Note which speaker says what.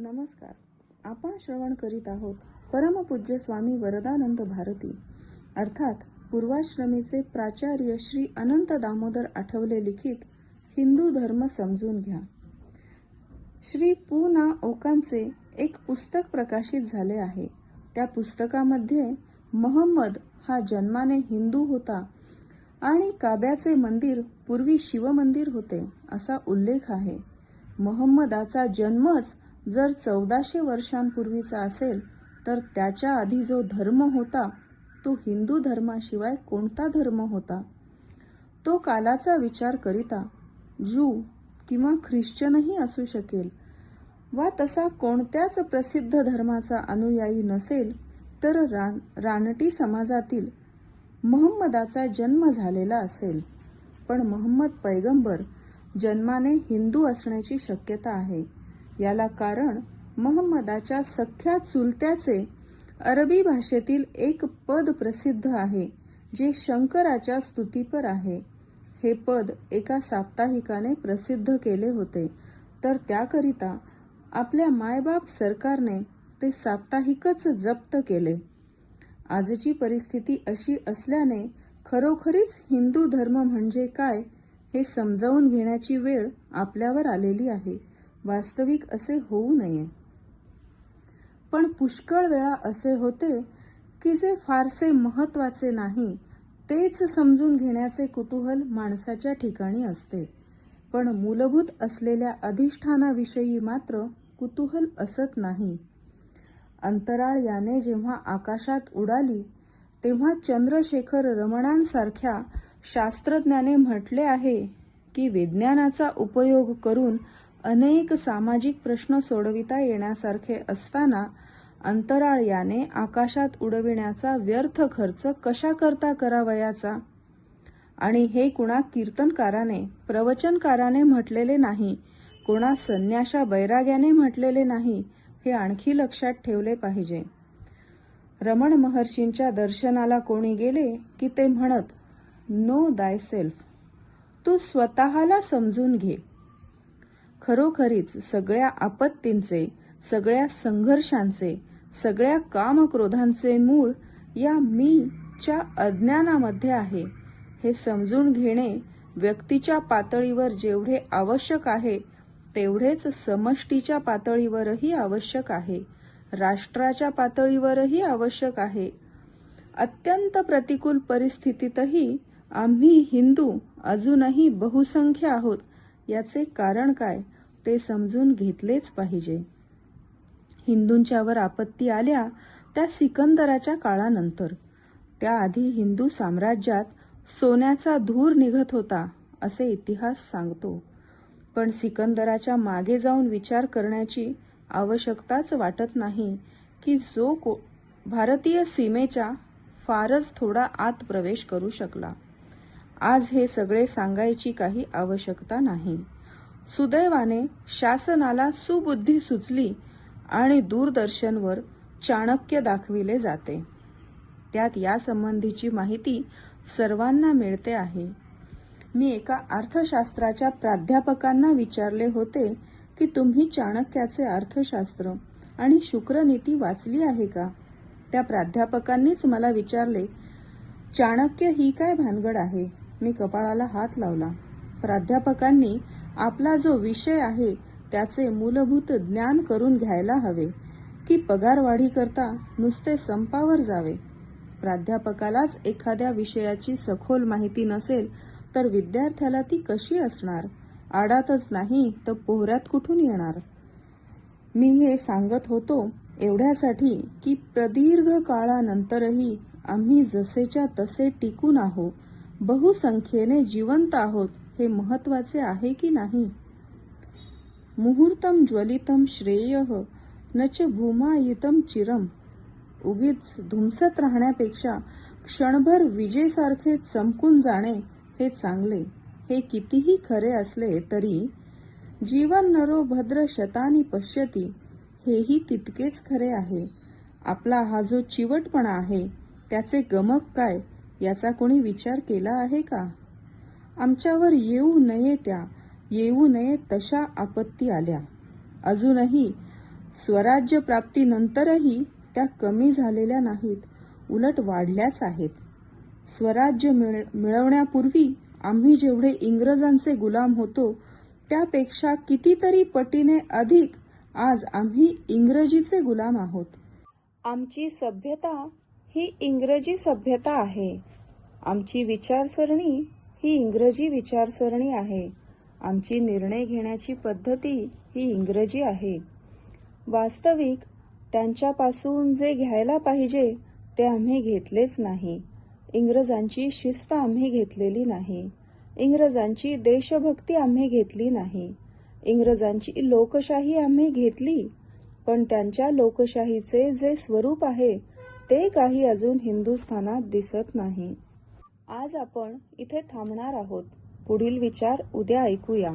Speaker 1: नमस्कार. आपण श्रवण करीत आहोत परमपूज्य स्वामी वरदानंद भारती. अर्थात पूर्वाश्रमीचे प्राचार्य श्री अनंत दामोदर आठवले लिखित हिंदू धर्म समजून घ्या. श्री पू ना ओकांचे एक पुस्तक प्रकाशित झाले आहे. त्या पुस्तकामध्ये महम्मद हा जन्माने हिंदू होता आणि काब्याचे मंदिर पूर्वी शिवमंदिर होते असा उल्लेख आहे. महम्मदाचा जन्मच जर चौदाशे वर्षांपूर्वीचा असेल तर त्याच्या आधी जो धर्म होता तो हिंदू धर्माशिवाय कोणता धर्म होता? तो कालाचा विचार करिता ज्यू किंवा ख्रिश्चनही असू शकेल वा तसा कोणत्याच प्रसिद्ध धर्माचा अनुयायी नसेल तर रान रानटी समाजातील महम्मदाचा जन्म झालेला असेल. पण महम्मद पैगंबर जन्माने हिंदू असण्याची शक्यता आहे. याला कारण महम्मदाच्या सख्या चुलत्याचे अरबी भाषेतील एक पद प्रसिद्ध आहे जे शंकराच्या स्तुतीपर आहे. हे पद एका साप्ताहिकाने प्रसिद्ध केले होते. तर त्याकरिता आपल्या मायबाप सरकारने ते साप्ताहिकच जप्त केले. आजची परिस्थिती अशी असल्याने खरोखरीच हिंदू धर्म म्हणजे काय हे समजावून घेण्याची वेळ आपल्यावर आलेली आहे. वास्तविक असे होऊ नये. पण पुष्कळ वेळा असे होते की जे फारसे महत्त्वाचे नाही तेच समजून घेण्याचे कुतूहल माणसाच्या ठिकाणी असते. पण मूलभूत असलेल्या अधिष्ठानाविषयी मात्र कुतूहल असत नाही. अंतराळ याने जेव्हा आकाशात उडाली तेव्हा चंद्रशेखर रमणांसारख्या शास्त्रज्ञाने म्हटले आहे की विज्ञानाचा उपयोग करून अनेक सामाजिक प्रश्न सोडविता येण्यासारखे असताना अंतराळ याने आकाशात उडविण्याचा व्यर्थ खर्च कशा करता करावयाचा? आणि हे कुणा कीर्तनकाराने प्रवचनकाराने म्हटलेले नाही कोणा संन्याशा बैराग्याने म्हटलेले नाही हे आणखी लक्षात ठेवले पाहिजे. रमण महर्षींच्या दर्शनाला कोणी गेले की ते म्हणत नो दाय सेल्फ तू स्वतःला समजून घे. खरोखरीच सगळ्या आपत्तींचे सगळ्या संघर्षांचे सगळ्या कामक्रोधांचे मूळ या मीच्या अज्ञानामध्ये आहे. हे समजून घेणे व्यक्तीच्या पातळीवर जेवढे आवश्यक आहे तेवढेच समष्टीच्या पातळीवरही आवश्यक आहे. राष्ट्राच्या पातळीवरही आवश्यक आहे. अत्यंत प्रतिकूल परिस्थितीतही आम्ही हिंदू अजूनही बहुसंख्य आहोत. याचे कारण काय? ते समजून घेतलेच पाहिजे. हिंदूंच्यावर आपत्ती आल्या त्या सिकंदराच्या काळानंतर. त्याआधी हिंदू साम्राज्यात सोन्याचा धूर निघत होता असे इतिहास सांगतो. पण सिकंदराच्या मागे जाऊन विचार करण्याची आवश्यकताच वाटत नाही की जो को भारतीय सीमेच्या फारच थोडा आत प्रवेश करू शकला. आज हे सगळे सांगायची काही आवश्यकता नाही. सुदैवाने शासनाला सुबुद्धी सुचली आणि दूरदर्शनवर चाणक्य दाखविले जाते. त्यात यासंबंधीची माहिती सर्वांना मिळते आहे. मी एका अर्थशास्त्राच्या प्राध्यापकांना विचारले होते की तुम्ही चाणक्याचे अर्थशास्त्र आणि शुक्रनीती वाचली आहे का? त्या प्राध्यापकांनीच मला विचारले चाणक्य ही काय भानगड आहे? मी कपाळाला हात लावला. प्राध्यापकांनी आपला जो विषय आहे त्याचे मूलभूत ज्ञान करून घ्यायला हवे. की पगारवाढी करता नुसते संपावर जावे. प्राध्यापकालाच एखाद्या विषयाची सखोल माहिती नसेल तर विद्यार्थ्याला ती कशी असणार? आडातच नाही तर पोहऱ्यात कुठून येणार? मी हे सांगत होतो एवढ्यासाठी की प्रदीर्घ काळानंतरही आम्ही जसेच्या तसे टिकून आहो बहुसंख्येने जिवंत आहोत. हे महत्त्वाचे आहे की नाही? मुहूर्तम ज्वलितम श्रेय न च भूमायितम चिरम. उगीच धुमसत राहण्यापेक्षा क्षणभर विजेसारखे चमकून जाणे हे चांगले. हे कितीही खरे असले तरी जीवन नरो भद्र शतानी पश्यती हेही तितकेच खरे आहे. आपला हा जो चिवटपणा आहे त्याचे गमक काय याचा कोणी विचार केला आहे का? आमच्यावर येऊ नये त्या येऊ नये तशा आपत्ती आल्या. अजूनही स्वराज्य प्राप्तीनंतरही त्या कमी झालेल्या नाहीत उलट वाढल्याच आहेत. स्वराज्य मिळ मिळवण्यापूर्वी आम्ही जेवढे इंग्रजांचे गुलाम होतो त्यापेक्षा कितीतरी पटीने अधिक आज आम्ही इंग्रजीचे गुलाम आहोत. आमची सभ्यता ही इंग्रजी सभ्यता आहे. आमची विचारसरणी ही इंग्रजी विचारसरणी आहे. आमची निर्णय घेण्याची पद्धती ही इंग्रजी आहे. वास्तविक त्यांच्यापासून जे घ्यायला पाहिजे ते आम्ही घेतलेच नाही. इंग्रजांची शिस्त आम्ही घेतलेली नाही. इंग्रजांची देशभक्ती आम्ही घेतली नाही. इंग्रजांची लोकशाही आम्ही घेतली पण त्यांच्या लोकशाहीचे जे स्वरूप आहे ते काही अजून हिंदुस्थानात दिसत नाही. आज आपण इथे थांबणार आहोत. पुढील विचार उद्या ऐकूया.